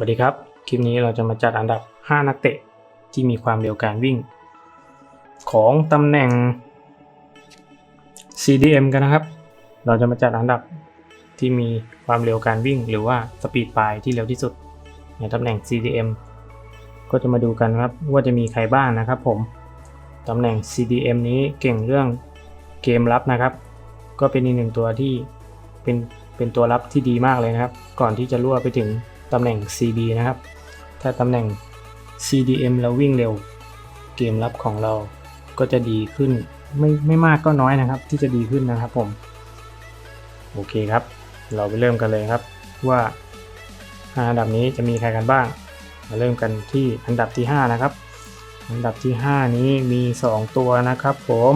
สวัสดีครับ คลิปนี้เราจะมาจัดอันดับ 5 นักเตะที่มีความเร็วการวิ่ง ของตำแหน่ง CDM กันนะครับ เราจะมาจัดอันดับที่มีความเร็วการวิ่ง หรือว่าสปีดปลายที่เร็วที่สุด ในตำแหน่ง CDM ก็จะมาดูกันครับว่าจะมีใครบ้างนะครับผม ตำแหน่ง CDM นี้เก่งเรื่องเกมรับนะครับ ก็เป็นอีกหนึ่งตัวที่เป็นเป็นตัวรับที่ดีมากเลยนะครับ ก่อนที่จะรั่วไปถึง ตำแหน่ง CB นะครับ ถ้าตำแหน่ง CDM เราวิ่งเร็ว เกมรับของเราก็จะดีขึ้นไม่ไม่มากก็น้อยนะครับ ที่จะดีขึ้นนะครับผม โอเคครับ เราไปเริ่มกันเลยครับว่าอันดับนี้จะมีใครกันบ้าง มาเริ่มกันที่อันดับที่ 5 นะครับ อันดับที่ 5 นี้มี 2 ตัวนะครับผม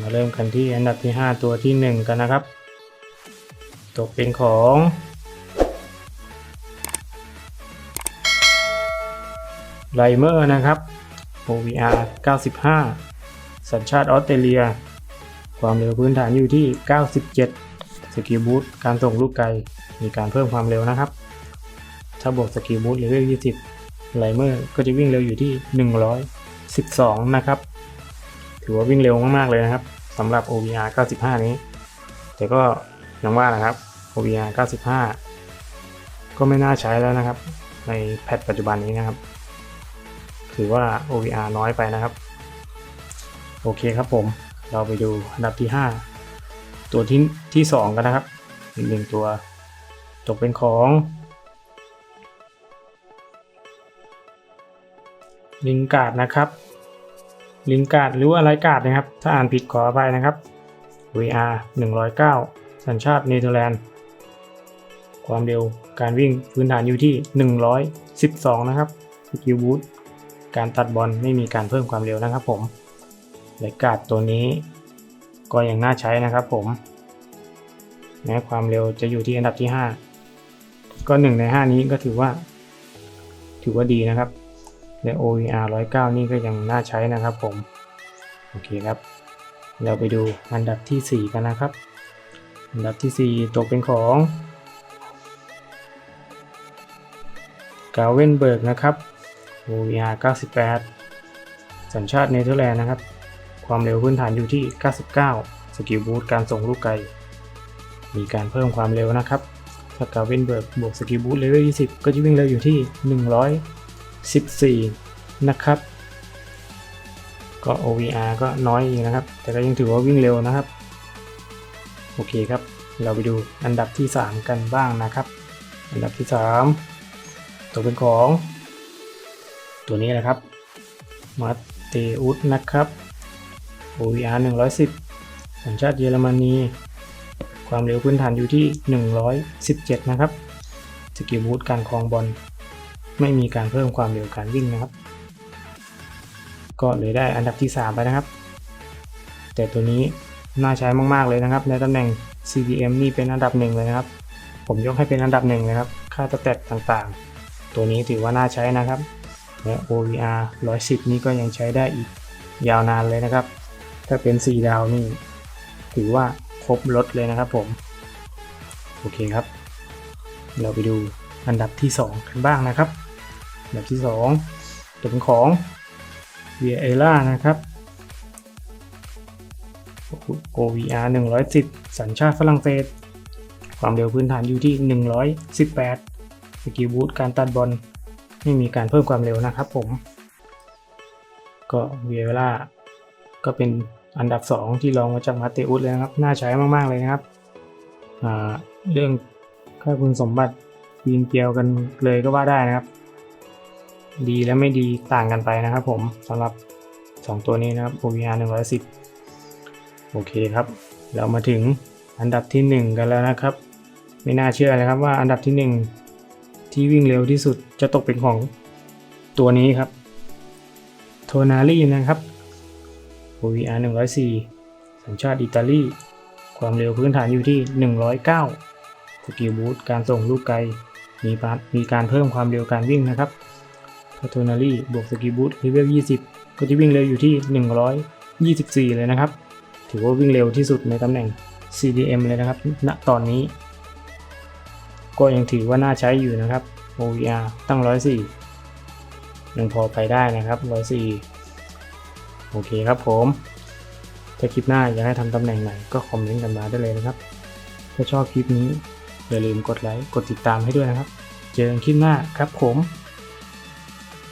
มาเริ่มกันที่อันดับที่ 5 ตัวที่ 1 กันนะครับ ตกเป็นของ ไลเมอร์นะครับ OVR 95 สัญชาติออสเตรเลีย ความเร็วพื้นฐานอยู่ที่ 97 สกิลบูทการส่งลูกไกล มีการเพิ่มความเร็วนะครับ ถ้าบวกสกิลบูทเลเวล20 ไลเมอร์ก็จะวิ่งเร็วอยู่ที่ 112 นะครับ ถือว่าวิ่งเร็วมาก ๆ เลยนะครับสำหรับ OVR 95 นี้ แต่ก็ยังว่านะครับ OVR 95 ก็ไม่น่าใช้แล้วนะครับ ในแพทปัจจุบันนี้นะครับ ถือว่า OVR น้อยไปนะครับ โอเคครับผม เราไปดูอันดับที่ 5 ตัวที่ที่ 2 กันนะครับอีกหนึ่งตัวตกเป็นของลิงการ์ดนะครับ ลิงการ์ดหรืออะไรการ์ดนะครับ ถ้าอ่านผิดขออภัยนะครับ VR 109 สัญชาติเนเธอร์แลนด์ ความเร็วการวิ่งพื้นฐานอยู่ที่ 112 นะครับสกิลบูท การตัดบอลไม่มีการเพิ่มความเร็วนะครับผมและกาดตัวนี้ ก็ยังน่าใช้นะครับผมแม้ความเร็วจะอยู่ที่อันดับที่ 5 ก็ 1 ใน 5 นี้ก็ถือว่า ถือว่าดีนะครับและ OVR 109 นี่ก็ยังน่าใช้นะครับผม โอเคครับ เราไปดูอันดับที่ 4 กันนะครับ อันดับที่ 4 ตกเป็นของกาเวนเบิร์กนะครับ OVR 98 สัญชาติเนเธอร์แลนด์นะครับ ความเร็วพื้นฐานอยู่ที่ 99 สกิลบูทการส่งลูกไกล มีการเพิ่มความเร็วนะครับถ้ากาเวนเบิร์กบวกสกิลบูทเลเวล 20 ก็จะวิ่งเร็วอยู่ที่ 114 นะครับ ก็ OVR ก็น้อยอยู่นะครับ แต่ก็ยังถือว่าวิ่งเร็วนะครับ โอเคครับ เราไปดูอันดับที่ 3 กันบ้างนะครับ อันดับที่ 3ตกเป็นของ ตัวนี้แหละครับมาเตอุสนะครับ OVR 110 สัญชาติเยอรมนีความเร็วพื้นฐานอยู่ที่ 117 นะครับ สกิลบูทการครองบอลไม่มีการเพิ่มความเร็วการวิ่งนะครับ ก็เลยได้อันดับที่ 3 ไปนะครับ แต่ตัวนี้น่าใช้มาก ๆ เลยนะครับ ในตำแหน่ง CDM นี่เป็นอันดับหนึ่งเลยนะครับ ผมยกให้เป็นอันดับหนึ่งเลยครับ ค่าสเตตต่างๆ ตัวนี้ถือว่าน่าใช้นะครับ และ OVR 110 นี่ก็ยังใช้ได้อีกยาวนานเลยนะครับ ถ้าเป็น 4 ดาวนี่ ถือว่าครบรถเลยนะครับผม โอเคครับ เราไปดูอันดับที่ 2 กันบ้างนะครับ อันดับที่2ตัวเป็นของ v i a l a นะครับ OVR 110 สัญชาติฝรั่งเศส ความเร็วพื้นฐานอยู่ที่ 118 สกิลบูทการตัดบอล ไม่มีการเพิ่มความเร็วนะครับผม ก็ v i a l a ก็เป็นอันดับ 2 ที่รองมาจากมาเตอุสเลยนะครับ น่าใช้มาก ๆ เลยนะครับ เรื่องค่าคุณสมบัติปีนเกลียวกันเลยก็ว่าได้นะครับ ดีและไม่ดีต่างกันไปนะครับผมสำหรับ 2 ตัวนี้นะครับ OVR 110 โอเคครับ เรามาถึงอันดับที่ 1 กันแล้วนะครับ ไม่น่าเชื่อเลยครับว่าอันดับที่ 1 ที่วิ่งเร็วที่สุดจะตกเป็นของตัวนี้ครับโทนารีนะครับ OVR 104 สัญชาติอิตาลี ความเร็วพื้นฐานอยู่ที่ 109 สกิลบูทการส่งลูกไกล มีมีการเพิ่มความเร็วการวิ่งนะครับพัฒนารีบวกสกิลบูทเลเวล20 ก็จะวิ่งเร็วอยู่ที่ 124 เลยนะครับ ถือว่าวิ่งเร็วที่สุดในตำแหน่ง CDM เลยนะครับ ณ ตอนนี้ ก็ยังถือว่าน่าใช้อยู่นะครับ OVR ตั้ง 104 ยังพอไปได้นะครับ 104 โอเคครับผม ถ้าคลิปหน้าอยากให้ทำตำแหน่งไหนก็คอมเมนต์กันมาได้เลยนะครับ ถ้าชอบคลิปนี้อย่าลืมกดไลค์ กดติดตามให้ด้วยนะครับ เจอกันคลิปหน้าครับผม